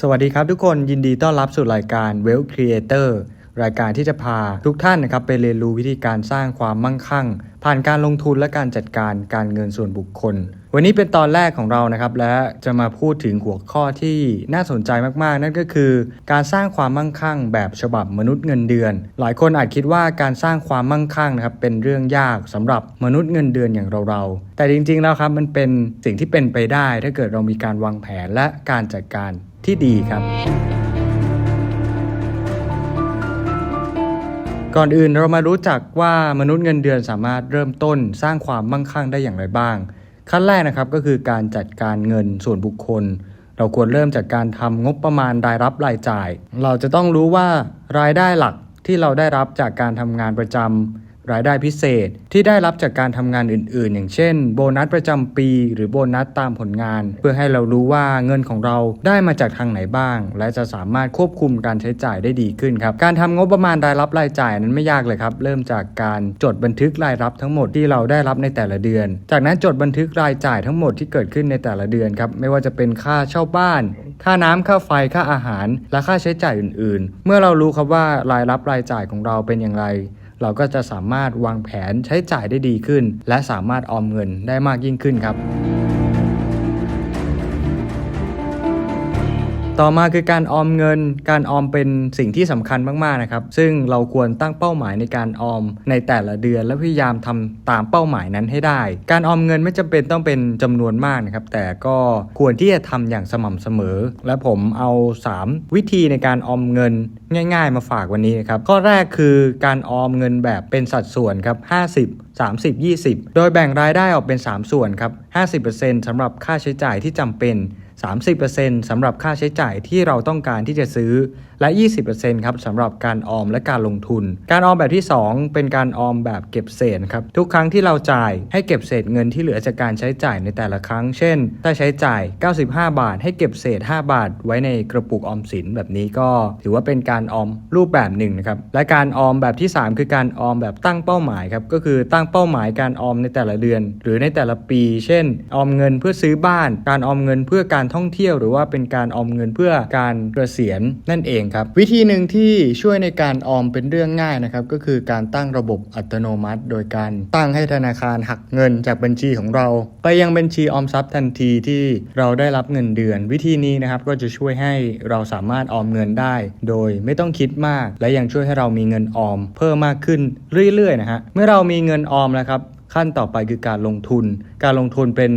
สวัสดีครับทุกคนยินดีต้อนรับสู่รายการ w e l l Creator รายการที่จะพาทุกท่านนะครับไปเรียนรู้วิธีการสร้างความมั่งคั่ง ผ่านการลงทุนและการจัดการการเงินส่วนบุคคล วันนี้เป็นตอนแรกของเรานะครับและจะมาพูดถึงหัวข้อที่น่าสนใจมากๆ นั่นก็คือ การสร้างความมั่งคั่ง แบบฉบับมนุษย์เงินเดือน หลายคนอาจคิดว่าการสร้างความมั่งคั่งนะครับเป็นเรื่องยากสำหรับมนุษย์เงินเดือนอย่างเราๆแต่จริงๆแล้วครับมันเป็นสิ่งที่เป็นไปได้ ถ้าเกิดเรามีการวางแผนและการจัดการที่ดีครับ ก่อนอื่นเรามารู้จักว่ามนุษย์เงินเดือนสามารถเริ่มต้นสร้างความมั่งคั่งได้อย่างไรบ้าง ขั้นแรกนะครับก็คือการจัดการเงินส่วนบุคคล เราควรเริ่มจากการทำงบประมาณรายรับรายจ่าย เราจะต้องรู้ว่ารายได้หลักที่เราได้รับจากการทำงานประจำ รายได้พิเศษที่ได้รับจากการทำงานอื่น ๆ อย่างเช่น โบนัสประจำปี หรือโบนัสตามผลงาน เพื่อให้เรารู้ว่าเงินของเราได้มาจากทางไหนบ้าง และจะสามารถควบคุมการใช้จ่ายได้ดีขึ้นครับ การทำงบประมาณรายรับรายจ่ายนั้นไม่ยากเลยครับ เริ่มจากการจดบันทึกรายรับทั้งหมดที่เราได้รับในแต่ละเดือน จากนั้นจดบันทึกรายจ่ายทั้งหมดที่เกิดขึ้นในแต่ละเดือนครับไม่ว่าจะเป็นค่าเช่าบ้าน ค่าน้ำค่าไฟค่าอาหาร และค่าใช้จ่ายอื่น ๆ เมื่อเรารู้ครับว่ารายรับรายจ่ายของเราเป็นอย่างไร เราก็จะสามารถวางแผนใช้จ่ายได้ดีขึ้น และสามารถออมเงินได้มากยิ่งขึ้นครับ ต่อมาคือการออมเงิน การออมเป็นสิ่งที่สำคัญมาก ๆ นะครับ ซึ่งเราควรตั้งเป้าหมายในการออมในแต่ละเดือน และพยายามทำตามเป้าหมายนั้นให้ได้ การออมเงินไม่จำเป็นต้องเป็นจำนวนมากนะครับ แต่ก็ควรที่จะทำอย่างสม่ำเสมอ และผมเอา 3 วิธีในการออมเงินง่าย ๆ มาฝากวันนี้นะครับ ข้อแรกคือการออมเงินแบบเป็นสัดส่วนครับ50 30 20 โดยแบ่งรายได้ออกเป็น 3 ส่วนครับ 50%สำหรับค่าใช้จ่ายที่จำเป็น 30%สำหรับค่าใช้จ่ายที่เราต้องการที่จะซื้อ และ 20%ครับสำหรับการออมและการลงทุน การออมแบบที่ 2 เป็นการออมแบบเก็บเศษครับ ทุกครั้งที่เราจ่ายให้เก็บเศษเงินที่เหลือจากการใช้จ่ายในแต่ละครั้ง เช่น ถ้าใช้จ่าย 95 บาท ให้เก็บเศษ 5 บาท ไว้ในกระปุกออมสินแบบนี้ก็ ถือว่าเป็นการออมรูปแบบหนึ่งนะครับ และการออมแบบที่ 3 คือการออมแบบตั้งเป้าหมายครับ ก็คือตั้งเป้าหมายการออมในแต่ละเดือน หรือในแต่ละปี เช่น ออมเงินเพื่อซื้อบ้าน การออมเงินเพื่อการการท่องเที่ยวหรือว่าเป็นการออมเงินเพื่อการเกษียณนั่นเองครับ วิธีหนึ่งที่ช่วยในการออมเป็นเรื่องง่ายนะครับก็คือการตั้งระบบอัตโนมัติ โดยการตั้งให้ธนาคารหักเงินจากบัญชีของเรา ไปยังบัญชีออมทรัพย์ทันทีที่เราได้รับเงินเดือน วิธีนี้นะครับก็จะช่วยให้เราสามารถออมเงินได้ โดยไม่ต้องคิดมาก และยังช่วยให้เรามีเงินออม เพิ่มมากขึ้นเรื่อยๆนะฮะเมื่อเรามีเงินออมแล้วครับขั้นต่อไปคือการลงทุน การลงทุนเป็น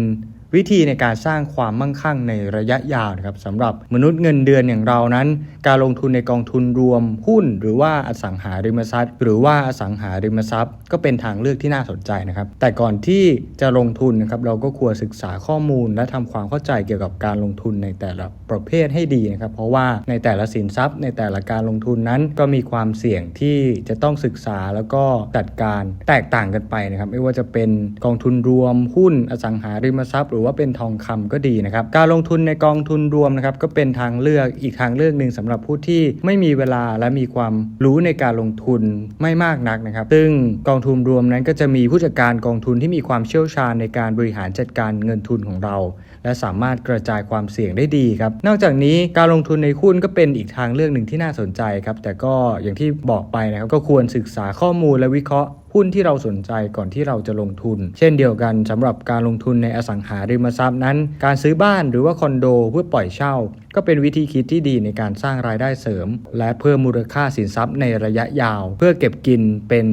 วิธีในการสร้างความมั่งคั่งในระยะยาวนะครับสำหรับมนุษย์เงินเดือนอย่างเรานั้น การลงทุนในกองทุนรวมหุ้น หรือว่าอสังหาริมทรัพย์ หรือว่าอสังหาริมทรัพย์ ก็เป็นทางเลือกที่น่าสนใจนะครับ แต่ก่อนที่จะลงทุนนะครับเราก็ควรศึกษาข้อมูล และทำความเข้าใจเกี่ยวกับการลงทุนในแต่ละประเภทให้ดีนะครับ เพราะว่าในแต่ละสินทรัพย์ ในแต่ละการลงทุนนั้นก็มีความเสี่ยงที่จะต้องศึกษาแล้วก็จัดการแตกต่างกันไปนะครับ ไม่ว่าจะเป็นกองทุนรวมหุ้นอสังหาริมทรัพย์หรือว่าเป็นทองคำก็ดีนะครับ การลงทุนในกองทุนรวมนะครับก็เป็นทางเลือกอีกทางเลือกหนึ่งสำหรับผู้ที่ไม่มีเวลาและมีความรู้ในการลงทุนไม่มากนักนะครับ ซึ่งกองทุนรวมนั้นก็จะมีผู้จัดการกองทุนที่มีความเชี่ยวชาญในการบริหารจัดการเงินทุนของเรา และสามารถกระจายความเสี่ยงได้ดีครับ นอกจากนี้การลงทุนในหุ้นก็เป็นอีกทางเลือกหนึ่งที่น่าสนใจครับแต่ก็อย่างที่บอกไปนะครับก็ควรศึกษาข้อมูลและวิเคราะห์ หุ้นที่เราสนใจก่อนที่เราจะลงทุน เช่นเดียวกันสำหรับการลงทุนในอสังหาริมทรัพย์นั้น การซื้อบ้านหรือว่าคอนโดเพื่อปล่อยเช่า ก็เป็นวิธีคิดที่ดีในการสร้างรายได้เสริม และเพิ่มมูลค่าสินทรัพย์ในระยะยาว เพื่อเก็บกินเป็น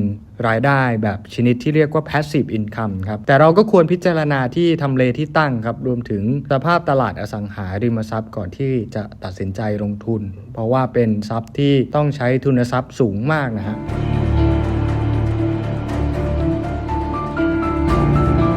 รายได้แบบชนิดที่เรียกว่า passive income ครับ แต่เราก็ควรพิจารณาที่ทำเลที่ตั้งครับ รวมถึงสภาพตลาดอสังหาริมทรัพย์ก่อนที่จะตัดสินใจลงทุน เพราะว่าเป็นทรัพย์ที่ต้องใช้ทุนทรัพย์สูงมากนะฮะ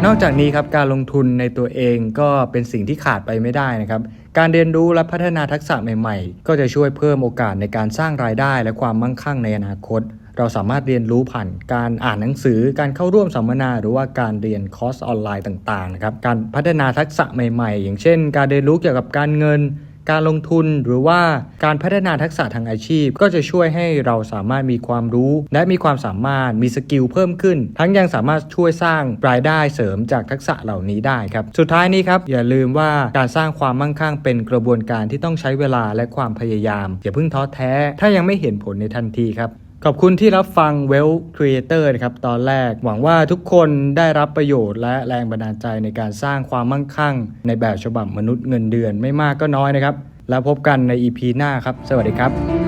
นอกจากนี้ครับการลงทุนในตัวเองก็เป็นสิ่งที่ขาดไปไม่ได้นะครับ การเรียนรู้และพัฒนาทักษะใหม่ๆ ก็จะช่วยเพิ่มโอกาสในการสร้างรายได้และความมั่งคั่งในอนาคต เราสามารถเรียนรู้ผ่านการอ่านหนังสือ การเข้าร่วมสัมมนา หรือว่าการเรียนคอร์สออนไลน์ต่างๆนะครับการพัฒนาทักษะใหม่ๆ อย่างเช่น การเรียนรู้เกี่ยวกับการเงิน การลงทุนหรือว่าการพัฒนาทักษะทางอาชีพ ก็จะช่วยให้เราสามารถมีความรู้ และมีความสามารถมีสกิลเพิ่มขึ้น ทั้งยังสามารถช่วยสร้างรายได้เสริมจากทักษะเหล่านี้ได้ครับ สุดท้ายนี้ครับอย่าลืมว่าการสร้างความมั่งคั่งเป็นกระบวนการที่ต้องใช้เวลาและความพยายาม อย่าเพิ่งท้อแท้ ถ้ายังไม่เห็นผลในทันทีครับ ขอบคุณที่รับฟัง Well Creator นะครับตอนแรกหวังว่าทุกคนได้รับประโยชน์และแรงบันดาลใจในการสร้างความมั่งคั่ง ในแบบฉบับมนุษย์เงินเดือนไม่มากก็น้อยนะครับ แล้วพบกันใน EP หน้าครับ สวัสดีครับ